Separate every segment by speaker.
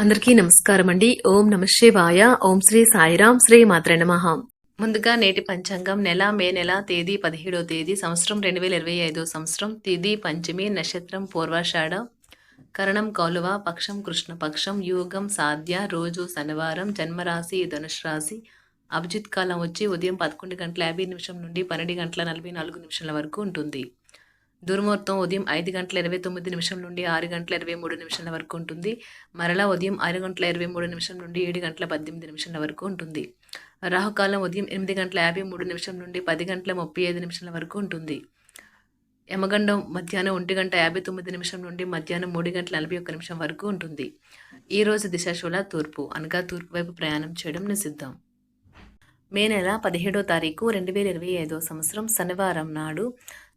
Speaker 1: అందరికీ నమస్కారం అండి. ఓం నమ శివాయ. ఓం శ్రీ సాయిరాం శ్రీ మాత్ర నమః. ముందుగా నేటి పంచాంగం నెల మే నెల తేదీ పదిహేడో తేదీ సంవత్సరం రెండు వేల ఇరవై ఐదో సంవత్సరం తేదీ పంచమి నక్షత్రం పూర్వాషాఢ. కరణం కౌలువ పక్షం కృష్ణపక్షం యోగం సాధ్య రోజు శనివారం జన్మరాశి ధనుష్ రాశి అభిజిత్ కాలం వచ్చి ఉదయం పదకొండు గంటల యాభై నిమిషం నుండి పన్నెండు గంటల నలభై నాలుగు నిమిషాల వరకు ఉంటుంది. దుర్ముహూర్తం ఉదయం ఐదు గంటల ఇరవై తొమ్మిది నిమిషం నుండి ఆరు గంటల ఇరవై మూడు నిమిషాల వరకు ఉంటుంది. మరలా ఉదయం ఆరు గంటల ఇరవై మూడు నిమిషం నుండి ఏడు గంటల పద్దెనిమిది నిమిషాల వరకు ఉంటుంది. రాహుకాలం ఉదయం ఎనిమిది గంటల యాభై మూడు నిమిషం నుండి పది గంటల ముప్పై ఐదు నిమిషాల వరకు ఉంటుంది. యమగండం మధ్యాహ్నం ఒంటి గంట యాభై తొమ్మిది నిమిషం నుండి మధ్యాహ్నం మూడు గంటల నలభై ఒక్క నిమిషం వరకు ఉంటుంది. ఈ రోజు దిశాశూల తూర్పు అనగా తూర్పు వైపు ప్రయాణం చేయడం నిషిద్ధం. మే నెల పదిహేడో తారీఖు రెండు వేల ఇరవై ఐదో సంవత్సరం శనివారం నాడు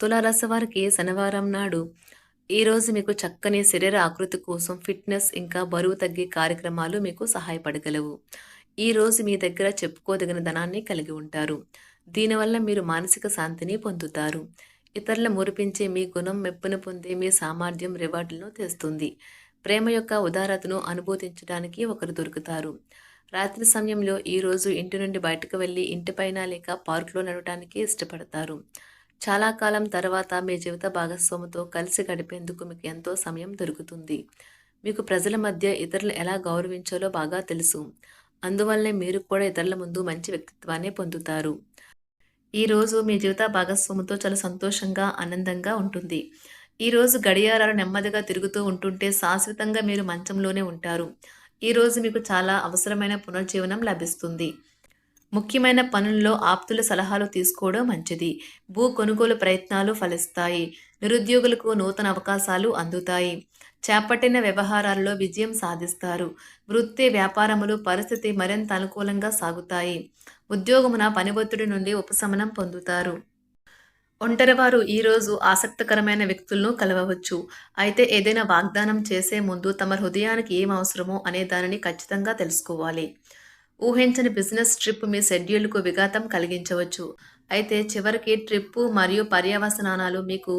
Speaker 1: తులారాశి వారికి శనివారం నాడు ఈరోజు మీకు చక్కని శరీర ఆకృతి కోసం ఫిట్నెస్ ఇంకా బరువు తగ్గే కార్యక్రమాలు మీకు సహాయపడగలవు. ఈరోజు మీ దగ్గర చెప్పుకోదగిన ధనాన్ని కలిగి ఉంటారు. దీనివల్ల మీరు మానసిక శాంతిని పొందుతారు. ఇతరుల మురిపించే మీ గుణం మెప్పును పొందే మీ సామర్థ్యం రివార్డులను తెస్తుంది. ప్రేమ యొక్క ఉదారతను అనుభూతించడానికి ఒకరు దొరుకుతారు. రాత్రి సమయంలో ఈరోజు ఇంటి నుండి బయటకు వెళ్ళి ఇంటిపైన లేక పార్కులో నడవటానికి ఇష్టపడతారు. చాలా కాలం తర్వాత మీ జీవిత భాగస్వామితో కలిసి గడిపేందుకు మీకు ఎంతో సమయం దొరుకుతుంది. మీకు ప్రజల మధ్య ఇతరులు ఎలా గౌరవించాలో బాగా తెలుసు. అందువల్లనే మీరు కూడా ఇతరుల ముందు మంచి వ్యక్తిత్వాన్ని పొందుతారు. ఈరోజు మీ జీవిత భాగస్వామితో చాలా సంతోషంగా ఆనందంగా ఉంటుంది. ఈరోజు గడియారాలు నెమ్మదిగా తిరుగుతూ ఉంటుంటే శాశ్వతంగా మీరు మంచంలోనే ఉంటారు. ఈరోజు మీకు చాలా అవసరమైన పునర్జీవనం లభిస్తుంది. ముఖ్యమైన పనుల్లో ఆప్తుల సలహాలు తీసుకోవడం మంచిది. భూ కొనుగోలు ప్రయత్నాలు ఫలిస్తాయి. నిరుద్యోగులకు నూతన అవకాశాలు అందుతాయి. చేపట్టిన వ్యవహారాల్లో విజయం సాధిస్తారు. వృత్తి వ్యాపారములు పరిస్థితి మరింత అనుకూలంగా సాగుతాయి. ఉద్యోగమున పని ఒత్తిడి నుండి ఉపశమనం పొందుతారు. ఒంటరివారు ఈరోజు ఆసక్తికరమైన వ్యక్తులను కలవవచ్చు. అయితే ఏదైనా వాగ్దానం చేసే ముందు తమ హృదయానికి ఏం అవసరమో అనే దానిని ఖచ్చితంగా తెలుసుకోవాలి. ఊహించని బిజినెస్ ట్రిప్ మీ షెడ్యూల్కు విఘాతం కలిగించవచ్చు. అయితే చివరికి ట్రిప్పు మరియు పర్యవసనాలు మీకు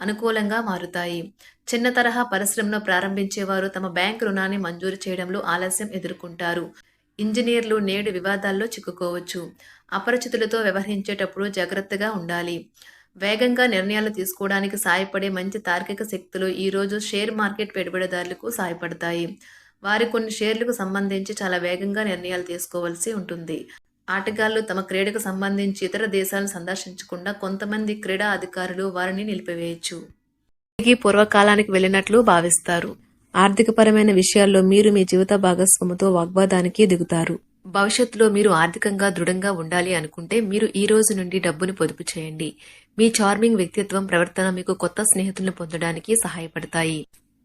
Speaker 1: అనుకూలంగా మారుతాయి. చిన్న తరహా పరిశ్రమను ప్రారంభించేవారు తమ బ్యాంక్ రుణాన్ని మంజూరు చేయడంలో ఆలస్యం ఎదుర్కొంటారు. ఇంజనీర్లు నేడు వివాదాల్లో చిక్కుకోవచ్చు. అపరిచితులతో వ్యవహరించేటప్పుడు జాగ్రత్తగా ఉండాలి. వేగంగా నిర్ణయాలు తీసుకోవడానికి సాయపడే మంచి తార్కిక శక్తులు ఈరోజు షేర్ మార్కెట్ పెట్టుబడిదారులకు సాయపడతాయి వారి కొన్ని షేర్లకు సంబంధించి చాలా వేగంగా నిర్ణయాలు తీసుకోవాల్సి ఉంటుంది. ఆటగాళ్ళు తమ క్రీడకు సంబంధించి ఇతర దేశాలను సందర్శించకుండా కొంతమంది క్రీడా అధికారులు వారిని నిలిపివేయచ్చు. తిరిగి పూర్వకాలానికి వెళ్ళినట్లు భావిస్తారు. ఆర్థికపరమైన విషయాల్లో మీరు మీ జీవిత భాగస్వామితో వాగ్వాదానికి దిగుతారు భవిష్యత్తులో మీరు ఆర్థికంగా దృఢంగా ఉండాలి అనుకుంటే మీరు ఈ రోజు నుండి డబ్బును పొదుపు చేయండి. మీ చార్మింగ్ వ్యక్తిత్వం ప్రవర్తన మీకు కొత్త స్నేహితులను పొందడానికి సహాయపడతాయి.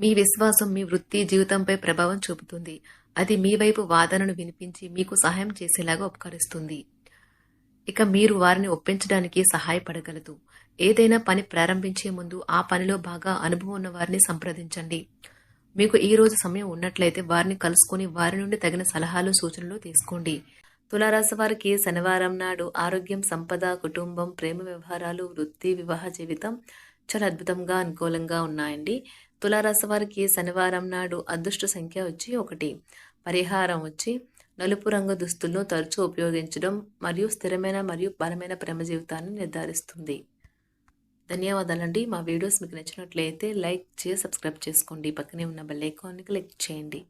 Speaker 1: మీ విశ్వాసం మీ వృత్తి జీవితంపై ప్రభావం చూపుతుంది. అది మీ వైపు వాదనను వినిపించి మీకు సహాయం చేసేలాగా ఉపకరిస్తుంది. ఇక మీరు వారిని ఒప్పించడానికి సహాయపడగలదు. ఏదైనా పని ప్రారంభించే ముందు ఆ పనిలో బాగా అనుభవం ఉన్న వారిని సంప్రదించండి. మీకు ఈ రోజు సమయం ఉన్నట్లయితే వారిని కలుసుకుని వారి నుండి తగిన సలహాలు సూచనలు తీసుకోండి. తులారాశి వారికి శనివారం నాడు ఆరోగ్యం సంపద కుటుంబం ప్రేమ వ్యవహారాలు వృత్తి వివాహ జీవితం చాలా అద్భుతంగా అనుకూలంగా ఉన్నాయండి. తులారాశి వారికి శనివారం నాడు అదృష్ట సంఖ్య వచ్చి ఒకటి. పరిహారం వచ్చి నలుపు రంగు దుస్తులను తరచూ ఉపయోగించడం మరియు స్థిరమైన మరియు బలమైన ప్రేమ జీవితాన్ని నిర్ధారిస్తుంది. ధన్యవాదాలండి. మా వీడియోస్ మీకు నచ్చినట్లయితే లైక్ చేసి సబ్స్క్రైబ్ చేసుకోండి. పక్కనే ఉన్న బెల్ ఐకాన్ని క్లిక్ చేయండి.